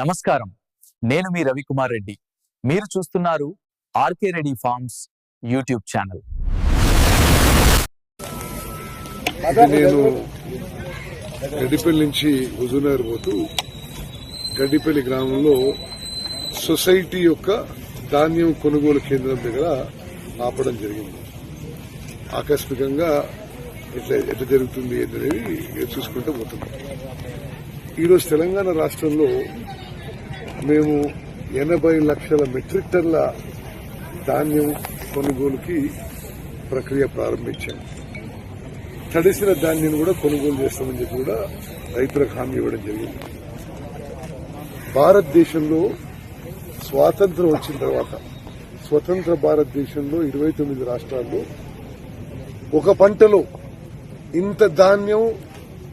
నమస్కారం. నేను మీ రవికుమార్ రెడ్డి. మీరు చూస్తున్నారు RK Reddy farms YouTube channel. నేను గడ్డిపల్లి నుంచి హుజూర్నగర్ పోతూ గడ్డిపల్లి గ్రామంలో సొసైటీ యొక్క ధాన్యం కొనుగోలు కేంద్రం దగ్గర ఆపడం జరిగింది. ఆకస్మికంగా ఎట్లా ఎట్లా జరుగుతుంది అనేది చూసుకుంటూ పోతున్నాం. ఈరోజు తెలంగాణ రాష్ట్రంలో మేము ఎనభై లక్షల మెట్రిక్ టన్ల ధాన్యం కొనుగోలుకి ప్రక్రియ ప్రారంభించాము తడిసిన ధాన్యం కూడా కొనుగోలు చేస్తామని చెప్పి కూడా రైతులకు హామీ ఇవ్వడం జరిగింది. భారతదేశంలో స్వాతంత్రం వచ్చిన తర్వాత స్వతంత్ర భారతదేశంలో ఇరవై తొమ్మిది రాష్ట్రాల్లో ఒక పంటలో ఇంత ధాన్యం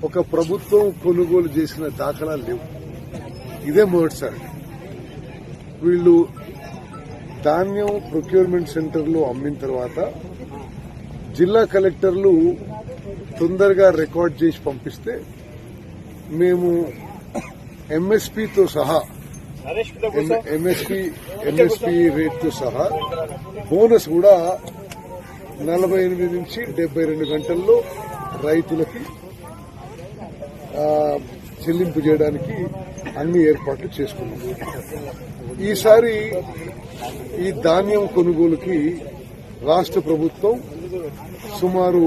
ఒక ప్రభుత్వం కొనుగోలు చేసిన దాఖలాలు లేవు. ఇదే మొదటిసారి. వీళ్ళు ధాన్యం ప్రొక్యూర్మెంట్ సెంటర్లో అమ్మిన తర్వాత జిల్లా కలెక్టర్లు తొందరగా రికార్డ్ చేసి పంపిస్తే మేము ఎంఎస్పీతో సహా ఎంఎస్పీ ఎంఎస్పీ రేట్తో సహా బోనస్ కూడా నలభై ఎనిమిది నుంచి డెబ్బై రెండు గంటల్లో రైతులకి చెల్లింపు చేయడానికి అన్ని ఏర్పాట్లు చేసుకున్నాం. ఈసారి ఈ ధాన్యం కొనుగోలుకి రాష్ట్ర ప్రభుత్వం సుమారు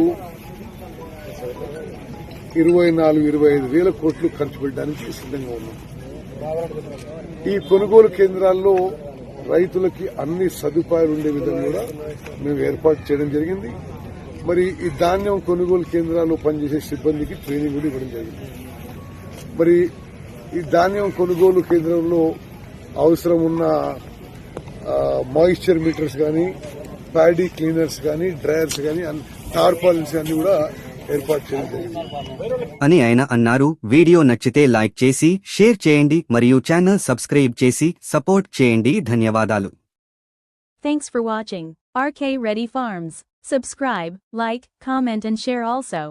ఇరవై నాలుగు ఇరవై ఐదు వేల కోట్లు ఖర్చు పెట్టడానికి సిద్ధంగా ఉన్నాం. ఈ కొనుగోలు కేంద్రాల్లో రైతులకి అన్ని సదుపాయాలు ఉండే విధంగా కూడా మేము ఏర్పాటు చేయడం జరిగింది. మరి ఈ ధాన్యం కొనుగోలు కేంద్రాల్లో పనిచేసే సిబ్బందికి ట్రైనింగ్ కూడా ఇవ్వడం జరిగింది. మరి ఈ ధాన్యం కొనుగోలు కేంద్రంలో అవసరం ఉన్న మాయిశ్చర్ మీటర్స్ కానీ ప్యాడీ క్లీనర్స్ కానీ డ్రైయర్స్ కానీ టార్పాలిన్స్ అన్ని కూడా ఏర్పాటు చేయడం అని ఆయన అన్నారు వీడియో నచ్చితే లైక్ చేసి షేర్ చేయండి మరియు ఛానల్ సబ్స్క్రైబ్ చేసి సపోర్ట్ చేయండి ధన్యవాదాలు Thanks for watching. RK Ready Farms. Subscribe, like, comment and share also.